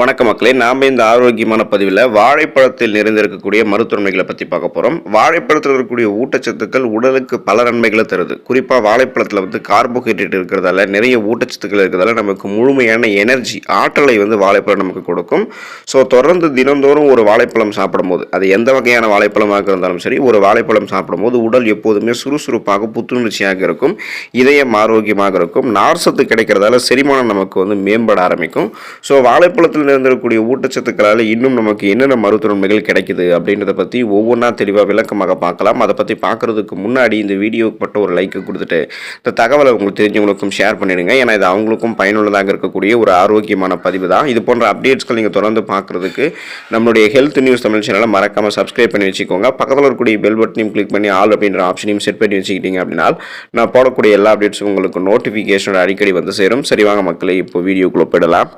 வணக்க மக்களே நாம் இந்த ஆரோக்கியமான பதிவில் வாழைப்பழத்தில் நிறைந்திருக்கக்கூடிய மருத்துவமைகளை பற்றி பார்க்க போகிறோம் வாழைப்பழத்தில் இருக்கக்கூடிய ஊட்டச்சத்துக்கள் உடலுக்கு பல நன்மைகளை தருது. குறிப்பாக வாழைப்பழத்தில் வந்து கார்போஹைட்ரேட் இருக்கிறதால நிறைய ஊட்டச்சத்துக்கள் இருக்கிறதால நமக்கு முழுமையான எனர்ஜி ஆற்றலை வந்து வாழைப்பழம் நமக்கு கொடுக்கும். ஸோ தொடர்ந்து தினந்தோறும் ஒரு வாழைப்பழம் சாப்பிடும்போது அது எந்த வகையான வாழைப்பழமாக இருந்தாலும் சரி ஒரு வாழைப்பழம் சாப்பிடும்போது உடல் எப்போதுமே சுறுசுறுப்பாக புத்துணர்ச்சியாக இருக்கும். இதயம் ஆரோக்கியமாக இருக்கும். நார்சத்து கிடைக்கிறதால செரிமானம் நமக்கு வந்து மேம்பட ஆரம்பிக்கும். ஸோ வாழைப்பழத்தில் நிறைந்திருக்கக்கூடிய ஊட்டச்சத்துக்களால் இன்னும் நமக்கு என்னென்ன மருத்துவ நன்மைகள் கிடைக்குது அப்படின்றத பற்றி ஒவ்வொன்றா தெளிவாக விளக்கமாக பார்க்கலாம். அதை பற்றி பார்க்குறதுக்கு முன்னாடி இந்த வீடியோக்கு மட்டும் ஒரு லைக்கு கொடுத்துட்டு இந்த தகவலை உங்களுக்கு தெரிஞ்சவங்களுக்கும் ஷேர் பண்ணிடுங்க. ஏன்னா இது அவங்களுக்கும் பயனுள்ளதாக இருக்கக்கூடிய ஒரு ஆரோக்கியமான பதிவு தான். இது போன்ற அப்டேட்ஸ்கள் நீங்கள் தொடர்ந்து பார்க்குறதுக்கு நம்மளுடைய ஹெல்த் நியூஸ் தமிழ் சேனலை மறக்காமல் சப்ஸ்கிரைப் பண்ணி வச்சுக்கோங்க. பக்கத்தில் இருக்கக்கூடிய பெல் பட்டனையும் கிளிக் பண்ணி ஆல் அப்படின்ற ஆப்ஷனையும் செட் பண்ணி வச்சுக்கிட்டீங்க அப்படின்னா நான் போடக்கூடிய எல்லா அப்டேட்ஸும் உங்களுக்கு நோட்டிஃபிகேஷனோட அடிக்கடி வந்து சேரும். சரி வாங்க மக்களை இப்போ வீடியோக்குள்ளே போயிடலாம்.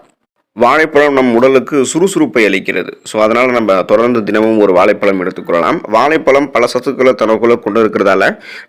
வாழைப்பழம் நம் உடலுக்கு சுறுசுறுப்பை அளிக்கிறது. ஸோ அதனால் நம்ம தொடர்ந்து தினமும் ஒரு வாழைப்பழம் எடுத்துக்கொள்ளலாம் வாழைப்பழம் பல சத்துக்களை தனக்குள்ள கொண்டு இருக்கிறதால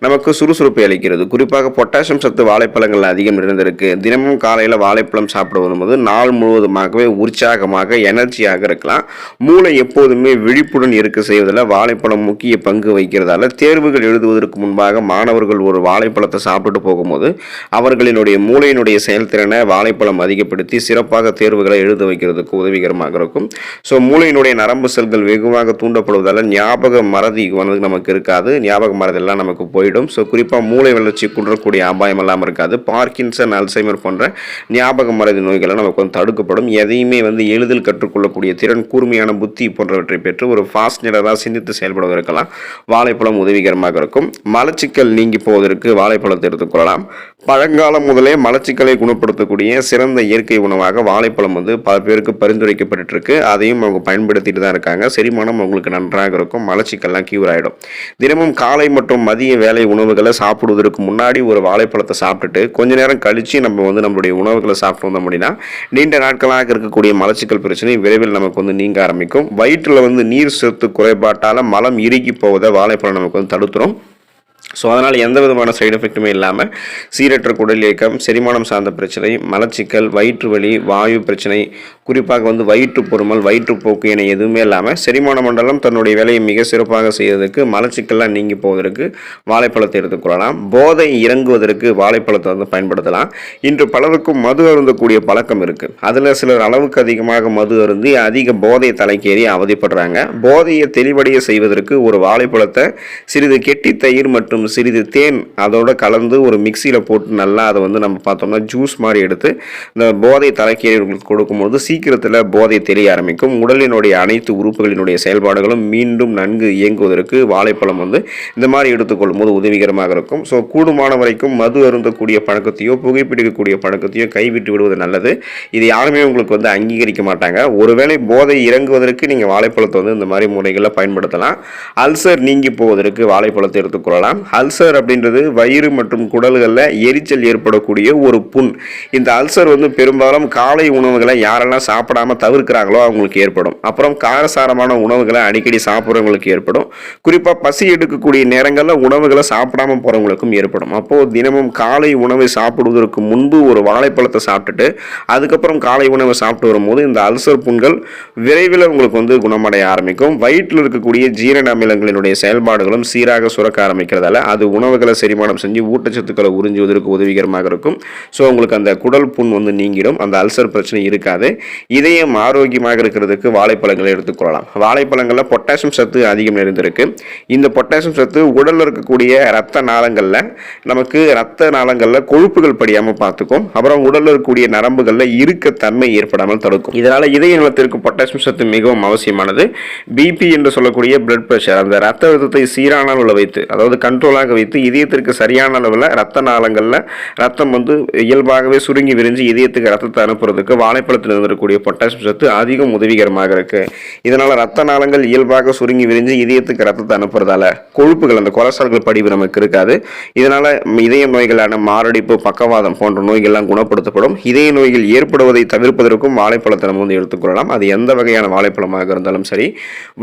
நமக்கு சுறுசுறுப்பை அளிக்கிறது. குறிப்பாக பொட்டாசியம் சத்து வாழைப்பழங்கள் அதிகம் இருந்திருக்கு. தினமும் காலையில் வாழைப்பழம் சாப்பிடுவது போது நாள் முழுவதுமாகவே உற்சாகமாக எனர்ஜியாக இருக்கலாம். மூளை எப்போதுமே விழிப்புடன் இருக்க செய்வதில் வாழைப்பழம் முக்கிய பங்கு வகிக்கிறதால தேர்வுகள் எழுதுவதற்கு முன்பாக மாணவர்கள் ஒரு வாழைப்பழத்தை சாப்பிட்டு போகும்போது அவர்களினுடைய மூளையினுடைய செயல்திறனை வாழைப்பழம் அதிகப்படுத்தி சிறப்பாக தேர்வுகளை எழுத வைக்கிறதுக்கு உதவிகரமாக இருக்கும். ஸோ மூளையினுடைய நரம்பு செல்கள் வெகுவாக தூண்டப்படுவதால் ஞாபக மறதி வந்து நமக்கு இருக்காது. ஞாபக மறதி எல்லாம் நமக்கு போயிடும். ஸோ குறிப்பாக மூளை வளர்ச்சி குன்றக்கூடிய அபாயம் எல்லாம் இருக்காது. பார்க்கின்சன் அல்சைமர் போன்ற ஞாபக மறதி நோய்களை நமக்கு வந்து தடுக்கப்படும். எதையுமே வந்து எளிதில் கற்றுக்கொள்ளக்கூடிய திறன் கூர்மையான புத்தி போன்றவற்றை பெற்று ஒரு ஃபாஸ்ட் நிலராக சிந்தித்து செயல்படுவதற்கெல்லாம் வாழைப்பழம் உதவிகரமாக இருக்கும். மலச்சிக்கல் நீங்கி போவதற்கு வாழைப்பழத்தை எடுத்துக்கொள்ளலாம் பழங்காலம் முதலே மலச்சிக்கலை குணப்படுத்தக்கூடிய சிறந்த இயற்கை உணவாக வாழைப்பழம் வந்து பல பேருக்கு பரிந்துரைக்கப்பட்டுருக்கு அதையும் அவங்க பயன்படுத்திட்டு தான் இருக்காங்க. செரிமானம் அவங்களுக்கு நன்றாக இருக்கும். மலச்சிக்கல்லாம் கியூர் ஆகிடும் தினமும் காலை மற்றும் மதிய வேலை உணவுகளை சாப்பிடுவதற்கு முன்னாடி ஒரு வாழைப்பழத்தை சாப்பிட்டுட்டு கொஞ்ச நேரம் கழித்து நம்ம வந்து நம்மளுடைய உணவுகளை சாப்பிட்டு வந்தோம் அப்படின்னா நீண்ட நாட்களாக இருக்கக்கூடிய மலச்சிக்கல் பிரச்சனை விரைவில் நமக்கு வந்து நீங்க ஆரம்பிக்கும். வயிற்றில் வந்து நீர் சத்து குறைபாட்டால் மலம் இறுகி போவதை வாழைப்பழம் நமக்கு வந்து தடுத்துரும். ஸோ அதனால் எந்த விதமான சைடு எஃபெக்ட்டுமே இல்லாமல் சீரற்ற குடல் இயக்கம் செரிமானம் சார்ந்த பிரச்சனை மலச்சிக்கல் வயிற்று வலி வாயு பிரச்சனை குறிப்பாக வந்து வயிற்று பொறுமல் வயிற்றுப்போக்கு என எதுவுமே இல்லாமல் செரிமான மண்டலம் தன்னுடைய வேலையை மிக சிறப்பாக செய்வதற்கு மலச்சிக்கல்லாம் நீங்கி போவதற்கு வாழைப்பழத்தை எடுத்துக்கொள்ளலாம் போதை இறங்குவதற்கு வாழைப்பழத்தை வந்து பயன்படுத்தலாம். இன்று பலருக்கும் மது அருந்தக்கூடிய பழக்கம் இருக்குது அதில் சிலர் அளவுக்கு அதிகமாக மது அருந்தி அதிக போதை தலைக்கேறி அவதிப்படுறாங்க. போதையை தெளிவடைய செய்வதற்கு ஒரு வாழைப்பழத்தை சிறிது கெட்டி தயிர் மற்றும் சிறிது தேன் அதோட கலந்து ஒரு மிக்சியில் போட்டு நல்லா அதை வந்து நம்ம பார்த்தோம்னா ஜூஸ் மாதிரி எடுத்து இந்த போதை தலைக்கீரைகளுக்கு கொடுக்கும்போது சீக்கிரத்தில் போதை தெரிய ஆரம்பிக்கும். உடலினுடைய அனைத்து உறுப்புகளினுடைய செயல்பாடுகளும் மீண்டும் நன்கு இயங்குவதற்கு வாழைப்பழம் வந்து இந்த மாதிரி எடுத்துக்கொள்ளும் போது உதவிகரமாக இருக்கும். ஸோ கூடுமான வரைக்கும் மது அருந்தக்கூடிய பழக்கத்தையோ புகைப்பிடிக்கக்கூடிய பழக்கத்தையோ கைவிட்டு விடுவது நல்லது. இது யாருமே உங்களுக்கு வந்து அங்கீகரிக்க மாட்டாங்க. ஒருவேளை போதை இறங்குவதற்கு நீங்கள் வாழைப்பழத்தை வந்து இந்த மாதிரி முறைகளில் பயன்படுத்தலாம். அல்சர் நீங்கி போவதற்கு வாழைப்பழத்தை எடுத்துக்கொள்ளலாம். அல்சர் அப்படின்றது வயிறு மற்றும் குடல்களில் எரிச்சல் ஏற்படக்கூடிய ஒரு புண். இந்த அல்சர் வந்து பெரும்பாலும் காலை உணவுகளை யாரெல்லாம் சாப்பிடாம தவிர்க்கிறாங்களோ அவங்களுக்கு ஏற்படும். அப்புறம் காரசாரமான உணவுகளை அடிக்கடி சாப்பிட்றவங்களுக்கு ஏற்படும். குறிப்பாக பசி எடுக்கக்கூடிய நேரங்களில் உணவுகளை சாப்பிடாம போகிறவங்களுக்கும் ஏற்படும். அப்போது தினமும் காலை உணவை சாப்பிடுவதற்கு முன்பு ஒரு வாழைப்பழத்தை சாப்பிட்டுட்டு அதுக்கப்புறம் காலை உணவை சாப்பிட்டு வரும்போது இந்த அல்சர் புண்கள் விரைவில் உங்களுக்கு வந்து குணமடைய ஆரம்பிக்கும். வயிற்றில் இருக்கக்கூடிய ஜீரண அமிலங்களினுடைய செயல்பாடுகளும் சீராக சுரக்க ஆரம்பிக்கிறதால அது உணவுகளை செரிமானம் செஞ்சு ஊட்டச்சத்துக்களை உறிஞ்சுவதற்கு உதவிகரமாக இருக்கும். ஸோ உங்களுக்கு அந்த குடல் புண் வந்து நீங்கிடும். அந்த அல்சர் பிரச்சனை இருக்காது. இதயம் ஆரோக்கியமாக இருக்கிறதுக்கு வாழைப்பழங்களை எடுத்துக்கொள்ளலாம் வாழைப்பழங்களில் பொட்டாசியம் சத்து அதிகம் நிறைந்திருக்கு. இந்த பொட்டாசியம் சத்து உடலில் இருக்கக்கூடிய ரத்த நாளங்களில் நமக்கு ரத்த நாளங்களில் கொழுப்புகள் படியாமல் பார்த்துக்கும். அப்புறம் உடலில் இருக்கக்கூடிய நரம்புகளில் இறுக்கத்தன்மை ஏற்படாமல் தடுக்கும். இதனால் இதய நலத்திற்கு பொட்டாசியம் சத்து மிகவும் அவசியமானது. பிபி என்று சொல்லக்கூடிய பிளட் ப்ரெஷர் அந்த ரத்த அழுத்தத்தை சீரான வைத்து அதாவது கண்ட்ரோல் கண்ட்ரோலாக வைத்து இதயத்திற்கு சரியான அளவில் ரத்த நாளங்களில் ரத்தம் வந்து இயல்பாகவே சுருங்கி விரிஞ்சு இதயத்துக்கு ரத்தத்தை அனுப்புறதுக்கு வாழைப்பழத்தில் இருந்திருக்கக்கூடிய பொட்டாசியம் சத்து அதிகம் உதவிகரமாக இருக்கு. இதனால் ரத்த நாளங்கள் இயல்பாக சுருங்கி விரிஞ்சு இதயத்துக்கு ரத்தத்தை அனுப்புறதால கொழுப்புகள் அந்த கொலஸ்ட்ரால்கள் படிவு நமக்கு இருக்காது. இதனால் இதய நோய்களான மாரடைப்பு பக்கவாதம் போன்ற நோய்கள்லாம் குணப்படுத்தப்படும். இதய நோய்கள் ஏற்படுவதை தவிர்ப்பதற்கும் வாழைப்பழத்தை நம்ம வந்து எடுத்துக்கொள்ளலாம் அது எந்த வகையான வாழைப்பழமாக இருந்தாலும் சரி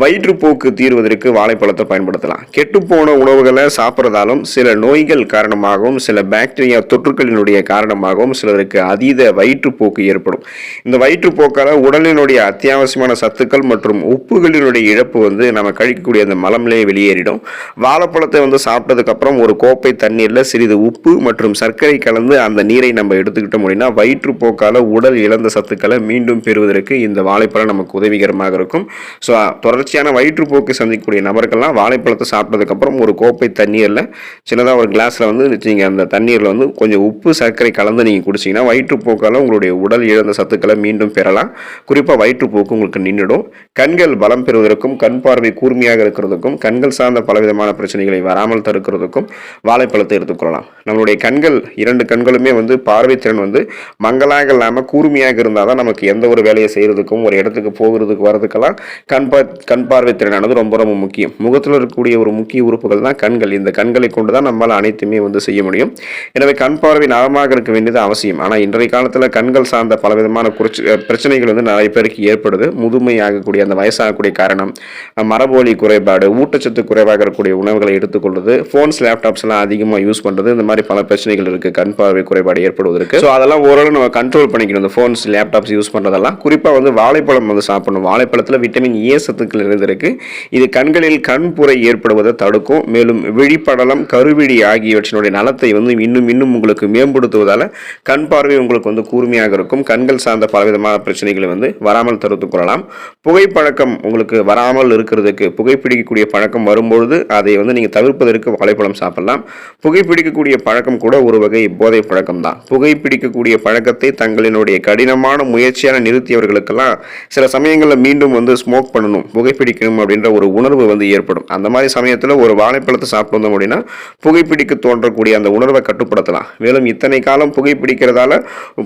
வயிற்றுப்போக்கு தீர்வதற்கு வாழைப்பழத்தை பயன்படுத்தலாம். கெட்டுப்போன உணவுகளை சாப்பிட்றதாலும் சில நோய்கள் காரணமாகவும் சில பாக்டீரியா தொற்றுக்களினுடைய காரணமாகவும் சிலருக்கு அதீத வயிற்றுப்போக்கு ஏற்படும். இந்த வயிற்றுப்போக்கால் உடலினுடைய அத்தியாவசியமான சத்துக்கள் மற்றும் உப்புகளினுடைய இழப்பு வந்து நம்ம கழிக்கக்கூடிய அந்த மலம்லேயே வெளியேறிடும். வாழைப்பழத்தை வந்து சாப்பிட்டதுக்கப்புறம் ஒரு கோப்பை தண்ணீரில் சிறிது உப்பு மற்றும் சர்க்கரை கலந்து அந்த நீரை நம்ம எடுத்துக்கிட்டோம் அப்படின்னா வயிற்றுப்போக்கால் உடல் இழந்த சத்துக்களை மீண்டும் பெறுவதற்கு இந்த வாழைப்பழம் நமக்கு உதவிகரமாக இருக்கும். ஸோ தொடர்ச்சியான வயிற்றுப்போக்கு சந்திக்கக்கூடிய நபர்கள்லாம் வாழைப்பழத்தை சாப்பிட்டதுக்கப்புறம் ஒரு கோப்பை தண்ணீர் தண்ணீரில் சின்னதாக ஒரு கிளாஸில் வந்து நீங்கள் அந்த தண்ணீரில் வந்து கொஞ்சம் உப்பு சர்க்கரை கலந்து நீங்கள் குடிச்சிங்கன்னா வயிற்றுப்போக்கால் உங்களுடைய உடல் இழந்த சத்துக்களை மீண்டும் பெறலாம். குறிப்பாக வயிற்றுப்போக்கு உங்களுக்கு நின்றுடும். கண்கள் பலம் பெறுவதற்கும் கண் பார்வை கூர்மையாக இருக்கிறதுக்கும் கண்கள் சார்ந்த பலவிதமான பிரச்சனைகளை வராமல் தடுக்கிறதுக்கும் வாழைப்பழத்தை எடுத்துக்கொள்ளலாம் நம்மளுடைய கண்கள் இரண்டு கண்களுமே வந்து பார்வை திறன் வந்து மங்கலாக இல்லாமல் கூர்மையாக இருந்தால் தான் நமக்கு எந்த ஒரு வேலையை செய்கிறதுக்கும் ஒரு இடத்துக்கு போகிறதுக்கு வரதுக்கெல்லாம் கண் பா கண் பார்வை திறனானது ரொம்ப ரொம்ப முக்கியம். முகத்தில் இருக்கக்கூடிய ஒரு முக்கிய உறுப்புகள் தான் கண்கள். இந்த கண்களை கொண்டு தான் நம்மளால் அனைத்துமே வந்து செய்ய முடியும். எனவே கண் பார்வை நலமாக இருக்க வேண்டியது அவசியம். ஆனால் இன்றைய காலத்தில் கண்கள் சார்ந்த பலவிதமான குறிச்சி பிரச்சனைகள் வந்து நிறைய பேருக்கு ஏற்படுது. முதுமை ஆகக்கூடிய அந்த வயசாகக்கூடிய காரணம் மரபொலி குறைபாடு ஊட்டச்சத்து குறைவாக இருக்கக்கூடிய உணவுகளை எடுத்துக்கொள்வது ஃபோன்ஸ் லேப்டாப்ஸ் எல்லாம் அதிகமாக யூஸ் பண்ணுறது இந்த மாதிரி பல பிரச்சனைகள் இருக்குது கண் பார்வை குறைபாடு ஏற்படுவதற்கு ஸோ அதெல்லாம் ஓரளவு நம்ம கண்ட்ரோல் பண்ணிக்கணும். இந்த ஃபோன்ஸ் லேப்டாப்ஸ் யூஸ் பண்ணுறதெல்லாம் குறிப்பாக வந்து வாழைப்பழம் வந்து சாப்பிடணும். வாழைப்பழத்தில் விட்டமின் ஏ சத்துக்கள் இருந்திருக்கு இது கண்களில் கண்புரை ஏற்படுவதை தடுக்கும். மேலும் படலம் கருவிழி ஆகியவற்றினுடைய நலத்தை வந்து இன்னும் இன்னும் உங்களுக்கு மேம்படுத்துவதால் கண் பார்வை உங்களுக்கு வந்து கூர்மையாக இருக்கும். கண்கள் சார்ந்த பலவிதமான பிரச்சனைகளை வந்து வராமல் தடுத்துக் கொள்ளலாம். புகைப்பழக்கம் உங்களுக்கு வராமல் இருக்கிறதுக்கு புகைப்பிடிக்கக்கூடிய பழக்கம் வரும்பொழுது அதை வந்து நீங்கள் தவிர்ப்பதற்கு வாழைப்பழம் சாப்பிடலாம். புகைப்பிடிக்கக்கூடிய பழக்கம் கூட ஒரு வகை போதை பழக்கம் தான் புகைப்பிடிக்கக்கூடிய பழக்கத்தை தங்களினுடைய கடினமான முயற்சியான நிறுத்தியவர்களுக்கெல்லாம் சில சமயங்களில் மீண்டும் வந்து ஸ்மோக் பண்ணணும் புகைப்பிடிக்கணும் அப்படின்ற ஒரு உணர்வு வந்து ஏற்படும். அந்த மாதிரி சமயத்தில் ஒரு வாழைப்பழத்தை சாப்பிட்டு அப்படின்னா புகைப்பிடிக்க தோன்றக்கூடிய அந்த உணர்வை கட்டுப்படுத்தலாம். மேலும் இத்தனை காலம் புகைப்பிடிக்கிறதால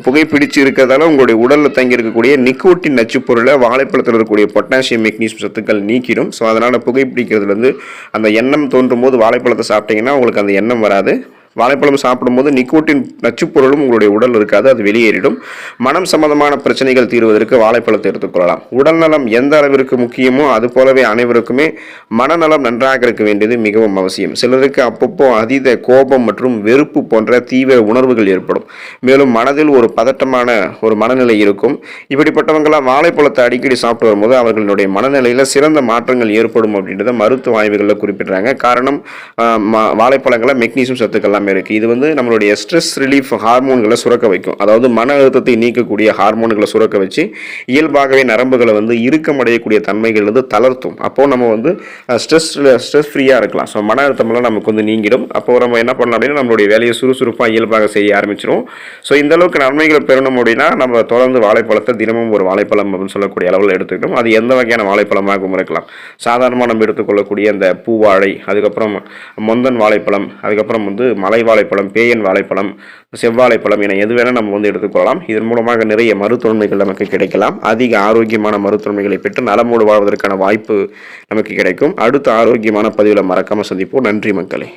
புகைப்பிடிச்சு இருக்கிறதால உங்களுடைய உடலில் தங்கி இருக்கக்கூடிய நிக்கோட்டின் நச்சுப்பொருளை வாழைப்பழத்தில் இருக்கக்கூடிய பொட்டாசியம் மெக்னீசியம் சத்துக்கள் நீக்கிடும். ஸோ அதனால் புகைப்பிடிக்கிறதுலேருந்து அந்த எண்ணம் தோன்றும் போது வாழைப்பழத்தை சாப்பிட்டீங்கன்னா உங்களுக்கு அந்த எண்ணம் வராது. வாழைப்பழம் சாப்பிடும்போது நிக்கோட்டின் நச்சுப்பொருளும் உங்களுடைய உடல் இருக்காது அது வெளியேறிடும். மனம் சம்பந்தமான பிரச்சனைகள் தீர்வதற்கு வாழைப்பழத்தை எடுத்துக்கொள்ளலாம் உடல் நலம் எந்த அளவிற்கு முக்கியமோ அது போலவே அனைவருக்குமே மனநலம் நன்றாக இருக்க வேண்டியது மிகவும் அவசியம். சிலருக்கு அப்பப்போ அதீத கோபம் மற்றும் வெறுப்பு போன்ற தீவிர உணர்வுகள் ஏற்படும். மேலும் மனதில் ஒரு பதட்டமான ஒரு மனநிலை இருக்கும். இப்படிப்பட்டவங்களாம் வாழைப்பழத்தை அடிக்கடி சாப்பிட்டு வரும்போது அவர்களுடைய மனநிலையில் சிறந்த மாற்றங்கள் ஏற்படும் அப்படின்றத மருத்துவ ஆய்வுகளில் குறிப்பிடுறாங்க. காரணம் வாழைப்பழங்களை மெக்னீசியம் சத்துக்கள்லாம் எல்லாமே இருக்குது இது வந்து நம்மளுடைய ஸ்ட்ரெஸ் ரிலீஃப் ஹார்மோன்களை சுரக்க வைக்கும். அதாவது மன அழுத்தத்தை நீக்கக்கூடிய ஹார்மோன்களை சுரக்க வச்சு இயல்பாகவே நரம்புகளை வந்து இறுக்கமடையக்கூடிய தன்மைகள் வந்து தளர்த்தும். அப்போது நம்ம வந்து ஸ்ட்ரெஸ் ஸ்ட்ரெஸ் ஃப்ரீயாக இருக்கலாம். ஸோ மன அழுத்தமெல்லாம் நமக்கு வந்து நீங்கிடும். அப்போ நம்ம என்ன பண்ணலாம் அப்படின்னா நம்மளுடைய வேலையை சுறுசுறுப்பாக இயல்பாக செய்ய ஆரம்பிச்சிரும் ஸோ இந்த அளவுக்கு நன்மைகள் பெறணும் அப்படின்னா நம்ம தொடர்ந்து வாழைப்பழத்தை தினமும் ஒரு வாழைப்பழம் அப்படின்னு சொல்லக்கூடிய அளவில் எடுத்துக்கிட்டோம். அது எந்த வகையான வாழைப்பழமாகவும் இருக்கலாம். சாதாரணமாக நம்ம எடுத்துக்கொள்ளக்கூடிய அந்த பூவாழை அதுக்கப்புறம் மொந்தன் வாழைப்பழம் அதுக்கப்புறம் வந்து மலை வாழைப்பழம் பேயன் வாழைப்பழம் செவ்வாழைப்பழம் என எது வேணால் நம்ம வந்து எடுத்துக்கொள்ளலாம் இதன் மூலமாக நிறைய மருத்துவமைகள் நமக்கு கிடைக்கலாம். அதிக ஆரோக்கியமான மருத்துவமைகளை பெற்று நலமோடு வாழ்வதற்கான வாய்ப்பு நமக்கு கிடைக்கும். அடுத்த ஆரோக்கியமான பதிவில் மறக்காமல் சந்திப்போம். நன்றி மக்களே.